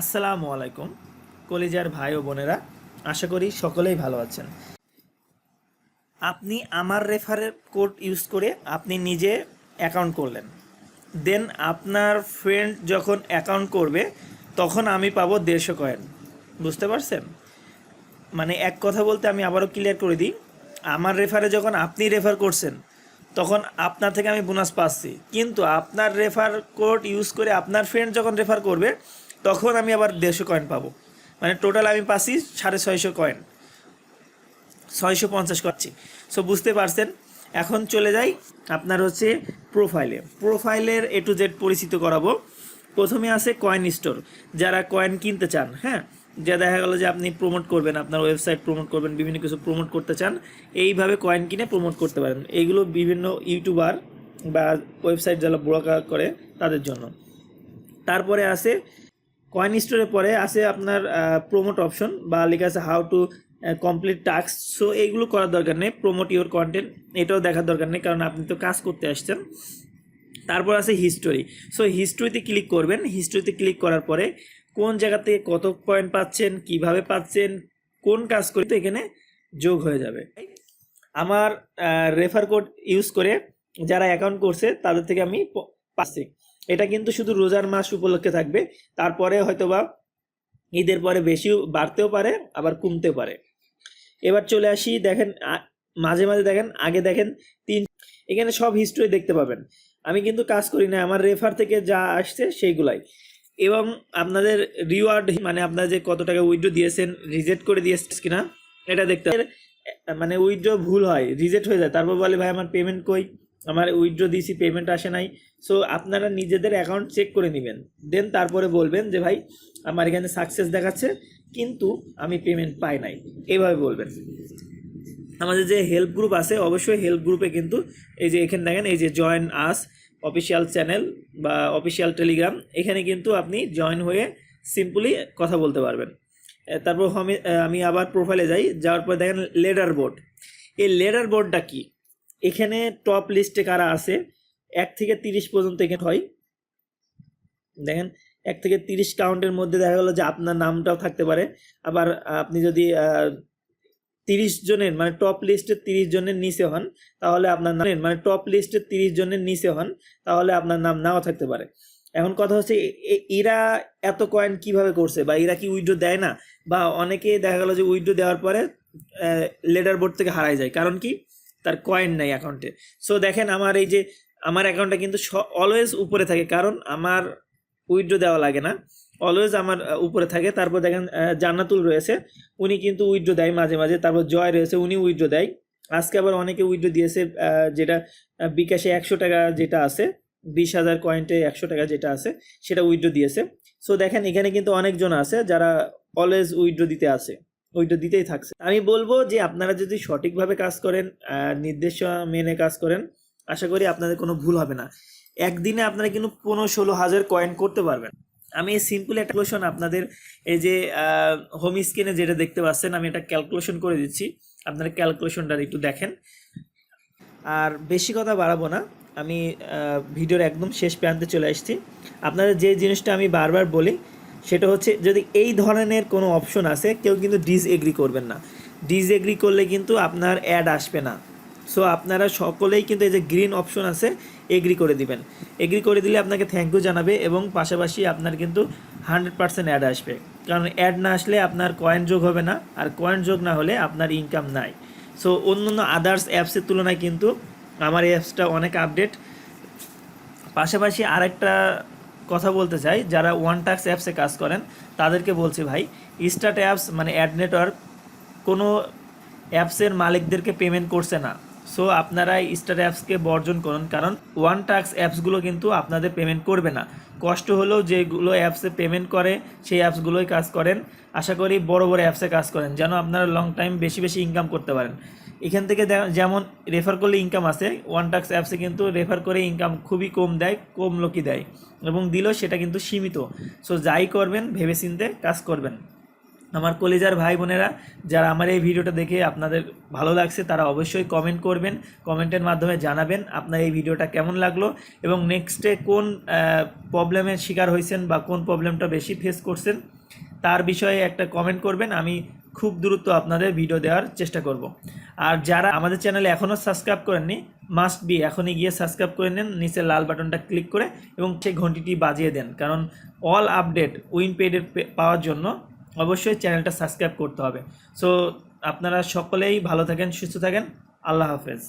আসসালামু আলাইকুম, কলিজার ভাই ও বোনেরা, আশা করি সকলেই ভালো আছেন। আপনি আমার রেফারের কোড ইউজ করে আপনি নিজে অ্যাকাউন্ট করলেন। দেন আপনার ফ্রেন্ড যখন অ্যাকাউন্ট করবে, তখন আমি পাবো দেড়শো কয়েন। বুঝতে পারছেন? মানে এক কথা বলতে আমি আবারও ক্লিয়ার করে দিই, আমার রেফারে যখন আপনি রেফার করছেন, তখন আপনার থেকে আমি বোনাস পাচ্ছি। কিন্তু আপনার রেফার কোড ইউজ করে আপনার ফ্রেন্ড যখন রেফার করবে তখন আমি আবার দেড়শো কয়েন পাবো। মানে টোটাল আমি পাচ্ছি সাড়ে ছয়শো কয়েন ছয়শো পঞ্চাশ করছি। সো বুঝতে পারছেন? এখন চলে যাই আপনার হচ্ছে প্রোফাইলে প্রোফাইলের এ টু জেড পরিচিত করাবো। প্রথমে আছে কয়েন স্টোর যারা কয়েন কিনতে চান হ্যাঁ? যা দেখা গেলো যে আপনি প্রমোট করবেন, আপনার ওয়েবসাইট প্রমোট করবেন, বিভিন্ন কিছু প্রমোট করতে চান, এইভাবে কয়েন কিনে প্রমোট করতে পারেন। এইগুলো বিভিন্ন ইউটিউবার বা ওয়েবসাইট যারা ব্রোকার করে, তাদের জন্য। তারপরে আছে কয়েন স্টোরে পরে আছে আপনার প্রোমোট অপশন বা লেখা আছে how to complete task so এইগুলো করার দরকার নেই প্রোমোট ইউর কন্টেন্ট এটাও দেখার দরকার নেই, কারণ আপনি তো কাজ করতে আসছেন। তারপর আছে হিস্টোরি সো হিস্টোরিতে ক্লিক করবেন হিস্টোরিতে ক্লিক করার পরে কোন জায়গা থেকে কত পয়েন্ট পাচ্ছেন, কীভাবে পাচ্ছেন, কোন কাজ করে তো এখানে যোগ হয়ে যাবে। আমার রেফার কোড ইউজ করে যারা অ্যাকাউন্ট করছে, তাদের থেকে আমি পাচ্ছি। এটা কিন্তু শুধু রোজার মাস উপলক্ষে থাকবে। তারপরে হয়তোবা ঈদের পরে বেশি বাড়তেও পারে, আবার কমতেও পারে। এবার চলে আসি, দেখেন মাঝে মাঝে দেখেন, আগে দেখেন তিন, এখানে সব হিস্ট্রি দেখতে পাবেন। আমি কিন্তু কাজ করি না, আমার রেফার থেকে যা আসছে সেইগুলাই। এবং আপনাদের রিওয়ার্ড মানে আপনারা যে কত টাকা উইথড্র দিয়েছেন রিজেক্ট করে দিয়েছে কিনা, এটা দেখতে। মানে উইথড্র ভুল হয় রিজেক্ট হয়ে যায়। তারপর বলে, ভাই, আমার পেমেন্ট কই? আমার উইথড্র দিয়েছি পেমেন্ট আসে নাই। সো আপনারা নিজেদের অ্যাকাউন্ট চেক করে নেবেন। দেন তারপরে বলবেন যে, ভাই, আমার এখানে সাকসেস দেখাচ্ছে, কিন্তু আমি পেমেন্ট পাই নাই। এইভাবে বলবেন। আমাদের যে হেল্প গ্রুপ আছে, অবশ্যই হেল্প গ্রুপে কিন্তু এই যে এখানে দেখেন, এই যে জয়েন আস অফিসিয়াল চ্যানেল বা অফিসিয়াল টেলিগ্রাম এখানে কিন্তু আপনি জয়েন হয়ে সিম্পলি কথা বলতে পারবেন। তারপর আমি আমি আবার প্রোফাইলে যাই, যাওয়ার পর দেখেন লেডার বোর্ড এই লেডার বোর্ডটা কি? এখানে টপ লিস্টে কারা আছে? এক থেকে তিরিশ পর্যন্ত এখানে হয়। দেখেন, এক থেকে তিরিশ কাউন্টের মধ্যে দেখা গেলো যে আপনার নামটাও থাকতে পারে। আবার আপনি যদি তিরিশ জনের মানে টপ লিস্টের তিরিশ জনের নিচে হন, তাহলে আপনার নাম মানে টপ লিস্টের তিরিশ জনের নিচে হন, তাহলে আপনার নাম নাও থাকতে পারে। এখন কথা হচ্ছে এরা এত কয়েন কীভাবে করছে? বা এরা কি উইড্রো দেয় না? বা অনেকে দেখা গেলো যে উইড্রো দেওয়ার পরে লেডার বোর্ড থেকে হারাই যায়। কারণ কি? তার কয়েন নাই অ্যাকাউন্টে সো দেখেন আমার এই যে, আমার অ্যাকাউন্টটা কিন্তু অলওয়েজ উপরে থাকে, কারণ আমার উইড্রো দেওয়া লাগে না। অলওয়েজ আমার উপরে থাকে। তারপর দেখেন জান্নাতুল রয়েছে। উনি কিন্তু উইড্রো দেয় মাঝে মাঝে। তারপর জয় রয়েছে, উনি উইড্রো দেয়। আজকে আবার অনেকে উইড্রো দিয়েছে যেটা বিকাশে একশো টাকা যেটা আছে, বিশ হাজার কয়েন্টে একশো টাকা যেটা আছে, সেটা উইড্রো দিয়েছে। সো দেখেন এখানে কিন্তু অনেকজন আছে যারা অলওয়েজ উইড্রো দিতে আসে। উইড্রো দিতেই থাকছে। আমি বলব যে আপনারা যদি সঠিকভাবে কাজ করেন আহ, নির্দেশনা মেনে কাজ করেন আশা করি আপনাদের কোনো ভুল হবে না। একদিনে আপনারা কিন্তু পনেরো ষোলো হাজার কয়েন করতে পারবেন। আমি এই সিম্পল একটা ক্যালকুলেশন আপনাদের এই যে হোম স্ক্রিনে যেটা দেখতে পাচ্ছেন আমি এটা ক্যালকুলেশন করে দিচ্ছি। আপনারা ক্যালকুলেশনটা একটু দেখেন। আর বেশি কথা বাড়াবো না। আমি ভিডিওর একদম শেষ প্রান্তে চলে আসছি। আপনারা যে জিনিসটা আমি বারবার বলি সেটা হচ্ছে যদি এই ধরনের কোনো অপশন আছে কেউ কিন্তু ডিস এগ্রি করবেন না। ডিস এগ্রি করলে কিন্তু আপনার অ্যাড আসবে না। সো আপনারা সকলেই কিন্তু এই যে গ্রিন অপশন আছে এগ্রি করে দিবেন। এগ্রি করে দিলে আপনাকে থ্যাংক ইউ জানাবে এবং পাশাপাশি আপনার কিন্তু হান্ড্রেড পার্সেন্ট অ্যাড আসবে। কারণ অ্যাড না আসলে আপনার কয়েন যোগ হবে না, আর কয়েন যোগ না হলে আপনার ইনকাম নাই। সো অন্য অন্য আদার্স অ্যাপসের তুলনায় কিন্তু আমার এই অ্যাপসটা অনেক আপডেট পাশাপাশি আরেকটা কথা বলতে চাই, যারা ওয়ান টাক্স অ্যাপসে কাজ করেন, তাদেরকে বলছি ভাই স্টার্ট অ্যাপস মানে অ্যাড নেটওয়ার্ক কোনো অ্যাপসের মালিকদেরকে পেমেন্ট করছে না। সো আপনারা স্টার অ্যাপসকে বর্জন করুন, কারণ ওয়ান টাক্স অ্যাপসগুলো কিন্তু আপনাদের পেমেন্ট করবে না। কষ্ট হলেও যেগুলো অ্যাপসে পেমেন্ট করে, সেই অ্যাপসগুলোই কাজ করেন। আশা করি বড় বড় অ্যাপসে কাজ করেন, যেন আপনারা লং টাইম বেশি বেশি ইনকাম করতে পারেন। এখান থেকে যেমন রেফার করলে ইনকাম আছে ওয়ান টাক্স অ্যাপসে কিন্তু রেফার করে ইনকাম খুবই কম দেয়, কম লোকই দেয়। এবং দিলেও সেটা কিন্তু সীমিত। সো যাই করবেন, ভেবেচিন্তে কাজ করবেন। আমার কলেজার ভাই বোনেরা, যারা আমার এই ভিডিওটা দেখে আপনাদের ভালো লাগছে, তারা অবশ্যই কমেন্ট করবেন কমেন্টের মাধ্যমে জানাবেন আপনার এই ভিডিওটা কেমন লাগল এবং নেক্সটে কোন প্রবলেমের শিকার হয়েছেন বা কোন প্রবলেমটা বেশি ফেস করছেন, তার বিষয়ে একটা কমেন্ট করবেন, আমি খুব দ্রুত আপনাদের ভিডিও দেওয়ার চেষ্টা করব। আর যারা আমাদের চ্যানেলে এখনও সাবস্ক্রাইব করেননি মাস্ট বি এখনই গিয়ে সাবস্ক্রাইব করে নেন নিচের লাল বাটনটা ক্লিক করে এবং সেই ঘন্টিটি বাজিয়ে দেন। কারণ অল আপডেট উইন পেডের পাওয়ার জন্য অবশ্যই চ্যানেলটা সাবস্ক্রাইব করতে হবে। সো আপনারা সকলেই ভালো থাকেন সুস্থ থাকেন। আল্লাহ হাফেজ।